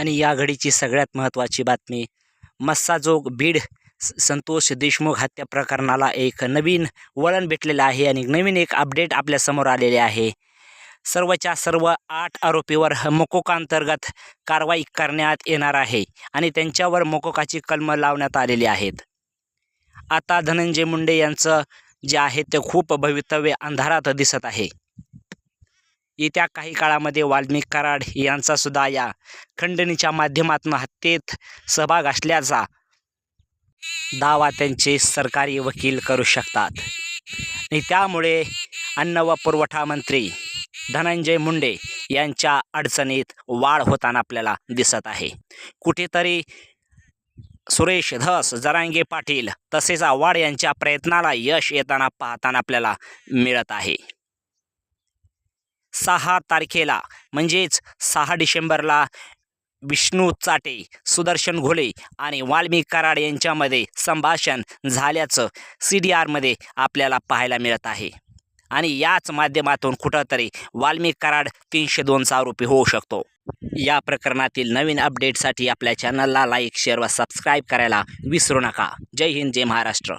आणि या घडीची सगळ्यात महत्त्वाची बातमी मस्साजोग बीड स- संतोष देशमुख हत्या प्रकरणाला एक नवीन वळण भेटलेलं आहे आणि नवीन एक अपडेट आपल्यासमोर आलेले आहे. सर्वच्या सर्व आठ आरोपीवर मोकोकांतर्गत कारवाई करण्यात येणार आहे आणि त्यांच्यावर मोकोकाची कलमं लावण्यात आलेली आहेत. आता धनंजय मुंडे यांचं जे आहे ते खूप भवितव्य अंधारात दिसत आहे. येत्या काही काळामध्ये वाल्मिक कराड यांचा सुद्धा या खंडणीच्या माध्यमातून हत्येत सहभाग असल्याचा दावा त्यांचे सरकारी वकील करू शकतात. आणि त्यामुळे अन्न व पुरवठा मंत्री धनंजय मुंडे यांच्या अडचणीत वाढ होताना आपल्याला दिसत आहे. कुठेतरी सुरेश धस जरांगे पाटील तसेच आव्हाड यांच्या प्रयत्नाला यश येताना पाहताना आपल्याला मिळत आहे. सहा तारखेला म्हणजेच सहा डिसेंबरला विष्णू चाटे सुदर्शन घोले आणि वाल्मिक कराड यांच्यामध्ये संभाषण झाल्याचं सी डी आरमध्ये आपल्याला पाहायला मिळत आहे. आणि याच माध्यमातून कुठंतरी वाल्मिक कराड तीनशे दोनचा आरोपी होऊ शकतो. या प्रकरणातील नवीन अपडेटसाठी आपल्या चॅनलला लाईक शेअर व सबस्क्राईब करायला विसरू नका. जय हिंद जय महाराष्ट्र.